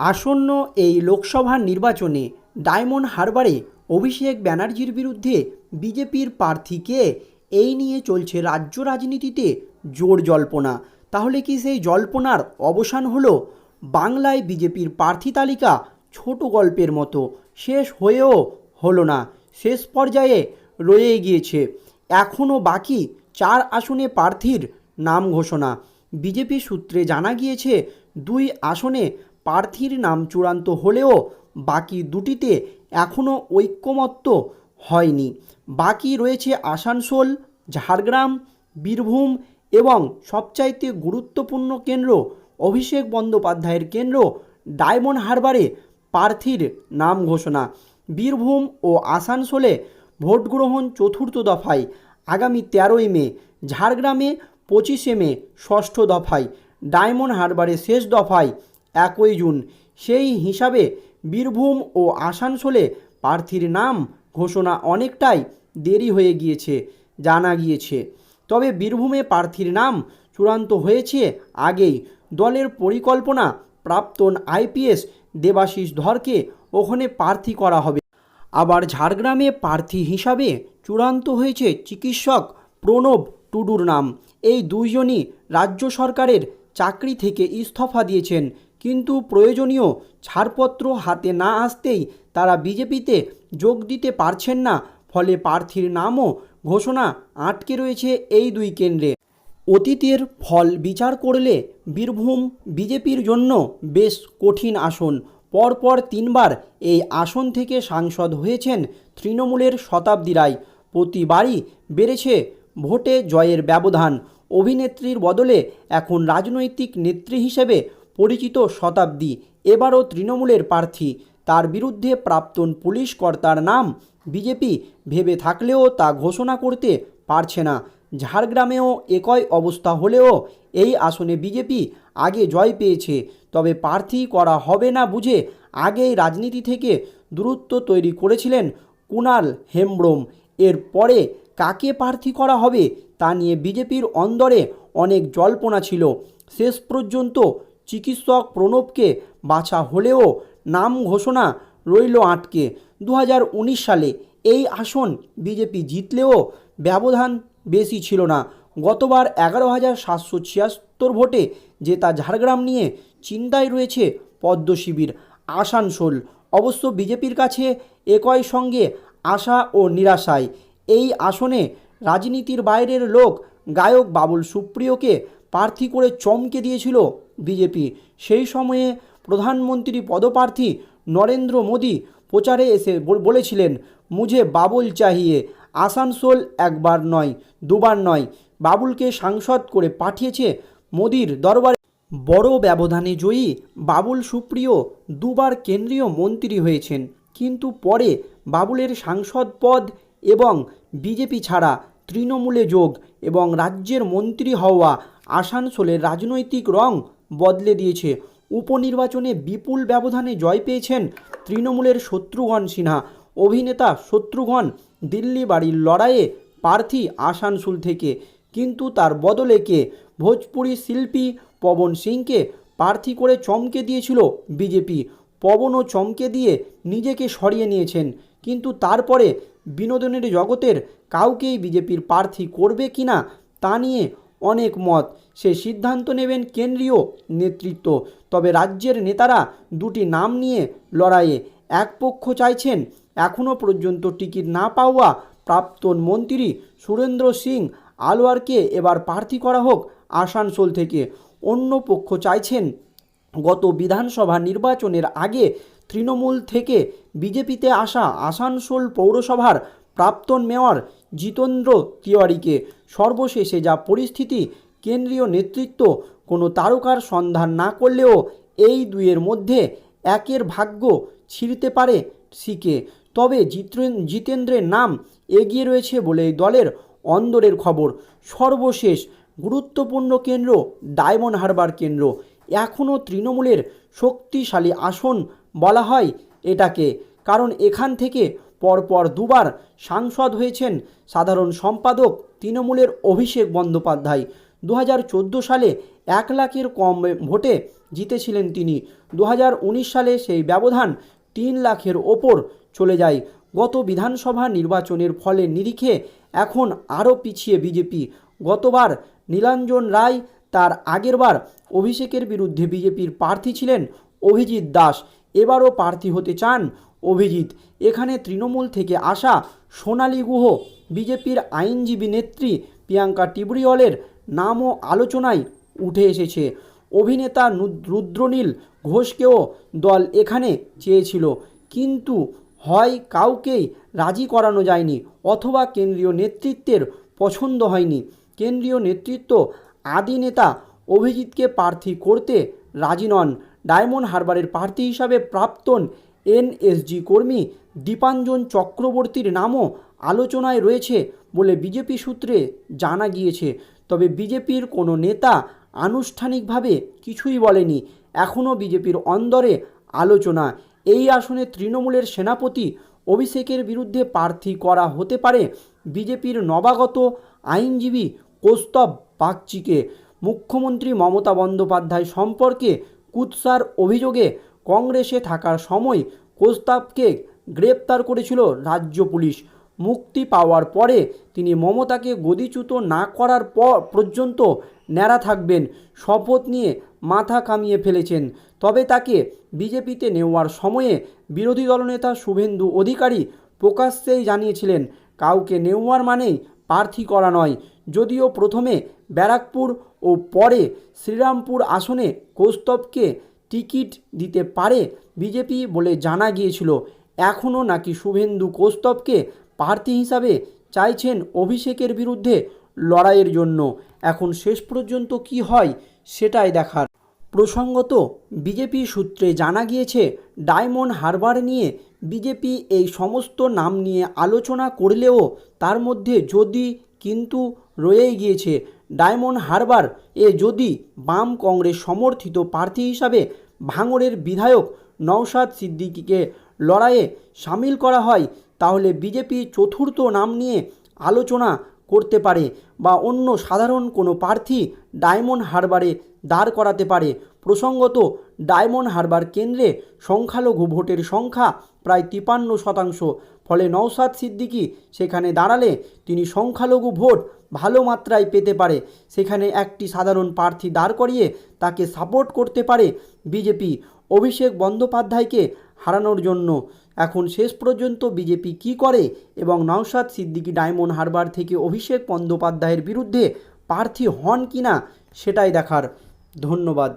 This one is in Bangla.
আসন্ন এই লোকসভা নির্বাচনে ডায়মন্ড হারবারে অভিষেক ব্যানার্জির বিরুদ্ধে বিজেপির প্রার্থীকে এই নিয়ে চলছে রাজ্য রাজনীতিতে জোর জল্পনা। তাহলে কি সেই জল্পনার অবসান হলো? বাংলায় বিজেপির প্রার্থী তালিকা ছোট গল্পের মতো। শেষ হয়েও হলো না। শেষ পর্যায়ে রয়ে গিয়েছে। এখনও বাকি চার আসনে প্রার্থীর নাম ঘোষণা। বিজেপি সূত্রে জানা গিয়েছে, দুই আসনে প্রার্থীর নাম চূড়ান্ত হলেও বাকি দুটিতে এখনও ঐক্যমত্য হয়নি। বাকি রয়েছে আসানসোল, ঝাড়গ্রাম, বীরভূম এবং সবচাইতে গুরুত্বপূর্ণ কেন্দ্র অভিষেক বন্দ্যোপাধ্যায়ের কেন্দ্র ডায়মন্ড হারবারে প্রার্থীর নাম ঘোষণা। বীরভূম ও আসানসোলে ভোট গ্রহণ চতুর্থ দফায় আগামী তেরোই মে, ঝাড়গ্রামে পঁচিশে মে ষষ্ঠ দফায়, ডায়মন্ড হারবারে শেষ দফায় একই জুন। সেই হিসাবে বীরভূম ও আসানসোলে প্রার্থীর নাম ঘোষণা অনেকটাই দেরি হয়ে গিয়েছে, জানা গিয়েছে। তবে বীরভূমে প্রার্থীর নাম চূড়ান্ত হয়েছে আগেই। দলের পরিকল্পনা প্রাক্তন আইপিএস দেবাশিস ধরকে ওখানে প্রার্থী করা হবে। আবার ঝাড়গ্রামে প্রার্থী হিসাবে চূড়ান্ত হয়েছে চিকিৎসক প্রণব টুডুর নাম। এই দুইজনই রাজ্য সরকারের চাকরি থেকে ইস্তফা দিয়েছেন কিন্তু প্রয়োজনীয় ছাড়পত্র হাতে না আসতেই তারা বিজেপিতে যোগ দিতে পারছেন না। ফলে প্রার্থীর নামও ঘোষণা আটকে রয়েছে এই দুই কেন্দ্রে। অতীতের ফল বিচার করলে বীরভূম বিজেপির জন্য বেশ কঠিন আসন। পরপর তিনবার এই আসন থেকে সাংসদ হয়েছেন তৃণমূলের শতাব্দী রায়। প্রতিবারই বেড়েছে ভোটে জয়ের ব্যবধান। অভিনেত্রীর বদলে এখন রাজনৈতিক নেত্রী হিসেবে পরিচিত শতাব্দী। এবারও তৃণমূলের প্রার্থী। তার বিরুদ্ধে প্রাক্তন পুলিশ কর্তার নাম বিজেপি ভেবে থাকলেও তা ঘোষণা করতে পারছে না। ঝাড়গ্রামেও একই অবস্থা হলেও এই আসনে বিজেপি আগে জয় পেয়েছে। তবে প্রার্থী করা হবে না বুঝে আগেই রাজনীতি থেকে দূরত্ব তৈরি করেছিলেন কুনাল হেমব্রম। এর পরে কাকে প্রার্থী করা হবে তা নিয়ে বিজেপির অন্দরে অনেক জল্পনা ছিল। শেষ পর্যন্ত চিকিৎসক প্রণবকে বাছা হলেও নাম ঘোষণা রইল আটকে। দু হাজার উনিশ সালে এই আসন বিজেপি জিতলেও ব্যবধান বেশি ছিল না। গতবার এগারো হাজার সাতশো ছিয়াত্তর ভোটে জেতা ঝাড়গ্রাম নিয়ে চিন্তায় রয়েছে পদ্ম শিবির, আসানসোল। অবশ্য বিজেপির কাছে একই সঙ্গে আশা ও নিরাশায়। এই আসনে রাজনীতির বাইরের লোক গায়ক বাবুল সুপ্রিয়কে প্রার্থী করে চমকে দিয়েছিল বিজেপি। সেই সময়ে প্রধানমন্ত্রী পদপ্রার্থী নরেন্দ্র মোদী প্রচারে এসে বলেছিলেন, মুঝে বাবুল চাহিয়ে, আসানসোল একবার নয়, দুবার নয়। বাবুলকে সাংসদ করে পাঠিয়েছে মোদির দরবারে। বড় ব্যবধানে জয়ী বাবুল সুপ্রিয় দুবার কেন্দ্রীয় মন্ত্রী হয়েছেন। কিন্তু পরে বাবুলের সাংসদ পদ এবং বিজেপি ছাড়া তৃণমূলে যোগ এবং রাজ্যের মন্ত্রী হওয়া আসানসোলের রাজনৈতিক রং বদলে দিয়েছে। উপনির্বাচনে বিপুল ব্যবধানে জয় পেয়েছেন তৃণমূলের শত্রুঘ্ন সিনহা। অভিনেতা শত্রুঘ্ন দিল্লি বাড়ির লড়াইয়ে প্রার্থী আসানসোল থেকে। কিন্তু তার বদলে কে? ভোজপুরি শিল্পী পবন সিংকে প্রার্থী করে চমকে দিয়েছিল বিজেপি। পবনও চমকে দিয়ে নিজেকে সরিয়ে নিয়েছেন। কিন্তু তারপরে বিনোদনের জগতের কাউকেই বিজেপির প্রার্থী করবে কিনা তা নিয়ে অনেক মত। সে সিদ্ধান্ত নেবেন কেন্দ্রীয় নেতৃত্ব। তবে রাজ্যের নেতারা দুটি নাম নিয়ে লড়াইয়ে এক পক্ষ চাইছেন। এখনও পর্যন্ত টিকিট না পাওয়া প্রাক্তন মন্ত্রী সুরেন্দ্র সিং আলওয়ারকে এবার প্রার্থী করা হোক আসানসোল থেকে। অন্য পক্ষ চাইছেন গত বিধানসভা নির্বাচনের আগে তৃণমূল থেকে বিজেপিতে আসা আসানসোল পৌরসভার প্রাক্তন মেয়র জিতেন্দ্র তিওয়ারিকে। সর্বশেষে যা পরিস্থিতি কেন্দ্রীয় নেতৃত্ব কোনো তারকার সন্ধান না করলেও এই দুইয়ের মধ্যে একের ভাগ্য ছিঁড়তে পারে সিকে। তবে জিতেন, জিতেন্দ্রের নাম এগিয়ে রয়েছে বলে দলের অন্দরের খবর। সর্বশেষ গুরুত্বপূর্ণ কেন্দ্র ডায়মন্ড হারবার কেন্দ্র। এখনও তৃণমূলের শক্তিশালী আসন বলা হয় এটাকে, কারণ এখান থেকে পরপর দুবার সাংসদ হয়েছেন সাধারণ সম্পাদক তৃণমূলের অভিষেক বন্দ্যোপাধ্যায়। দু হাজার চোদ্দ সালে এক লাখের কম ভোটে জিতেছিলেন তিনি। দু হাজার উনিশ সালে সেই ব্যবধান তিন লাখের ওপর চলে যায়। গত বিধানসভা নির্বাচনের ফলে নিরিখে এখন আরও পিছিয়ে বিজেপি। গতবার নীলাঞ্জন রায়, তার আগেরবার অভিষেকের বিরুদ্ধে বিজেপির প্রার্থী ছিলেন অভিজিৎ দাস। এবারও প্রার্থী হতে চান অভিজিৎ। এখানে তৃণমূল থেকে আসা সোনালী গুহ, বিজেপির আইনজীবী নেত্রী প্রিয়াঙ্কা টিবরিওয়ালের নামও আলোচনায় উঠে এসেছে। অভিনেতা রুদ্রনীল ঘোষকেও দল এখানে চেয়েছিল, কিন্তু হয় কাউকেই রাজি করানো যায়নি অথবা কেন্দ্রীয় নেতৃত্বের পছন্দ হয়নি। কেন্দ্রীয় নেতৃত্ব আদি নেতা অভিজিৎকে প্রার্থী করতে রাজি নন। ডায়মন্ড হারবারের প্রার্থী হিসাবে প্রাক্তন এনএসজি কর্মী দীপাঞ্জন চক্রবর্তীর নামও আলোচনায় রয়েছে বলে বিজেপি সূত্রে জানা গিয়েছে। তবে বিজেপির কোনো নেতা আনুষ্ঠানিকভাবে কিছুই বলেনি। এখনও বিজেপির অন্দরে আলোচনা। এই আসনে তৃণমূলের সেনাপতি অভিষেকের বিরুদ্ধে প্রার্থী করা হতে পারে বিজেপির নবাগত আইনজীবী কৌস্তব বাগচিকে। মুখ্যমন্ত্রী মমতা বন্দ্যোপাধ্যায় সম্পর্কে কুৎসার অভিযোগে কংগ্রেসে থাকার সময় কোস্তাবকে গ্রেপ্তার করেছিল রাজ্য পুলিশ। মুক্তি পাওয়ার পরে তিনি মমতাকে গদিচ্যুত না করার পর পর্যন্ত ন্যাড়া থাকবেন, শপথ নিয়ে মাথা কামিয়ে ফেলেছেন। তবে তাকে বিজেপিতে নেওয়ার সময়ে বিরোধী দলনেতা শুভেন্দু অধিকারী প্রকাশ্যেই জানিয়েছিলেন, কাউকে নেওয়ার মানেই প্রার্থী করা নয়। যদিও প্রথমে ব্যারাকপুর ও পরে শ্রীরামপুর আসনে কৌস্তবকে টিকিট দিতে পারে বিজেপি বলে জানা গিয়েছিল। এখনও নাকি শুভেন্দু কৌস্তবকে প্রার্থী হিসাবে চাইছেন অভিষেকের বিরুদ্ধে লড়াইয়ের জন্য। এখন শেষ পর্যন্ত কি হয় সেটাই দেখার। প্রসঙ্গত, বিজেপি সূত্রে জানা গিয়েছে, ডায়মন্ড হারবার নিয়ে বিজেপি এই সমস্ত নাম নিয়ে আলোচনা করলেও তার মধ্যে যদি কিন্তু রয়েই গিয়েছে, ডায়মন্ড হারবার এ যদি বাম কংগ্রেস সমর্থিত প্রার্থী হিসাবে ভাঙড়ের বিধায়ক নওশাদ সিদ্দিকিকে লড়াইয়ে সামিল করা হয় তাহলে বিজেপি চতুর্থ নাম নিয়ে আলোচনা করতে পারে বা অন্য সাধারণ কোনো প্রার্থী ডায়মন্ড হারবারে দাঁড় করাতে পারে। প্রসঙ্গত, ডায়মন্ড হারবার কেন্দ্রে সংখ্যালঘু ভোটের সংখ্যা প্রায় তিপান্ন শতাংশ, ফলে নওশাদ সিদ্দিকী সেখানে দাঁড়ালে তিনি সংখ্যালঘু ভোট ভালো মাত্রায় পেতে পারে। সেখানে একটি সাধারণ প্রার্থী দাঁড় করিয়ে তাকে সাপোর্ট করতে পারে বিজেপি। অভিষেক বন্দ্যোপাধ্যায়কে হারানোর জন্য। এখন শেষ পর্যন্ত বিজেপি কি করে এবং নওশাদ সিদ্দিকী ডায়মন্ড হারবার থেকে অভিষেক বন্দ্যোপাধ্যায়ের বিরুদ্ধে প্রার্থী হন কিনা সেটাই দেখার। ধন্যবাদ।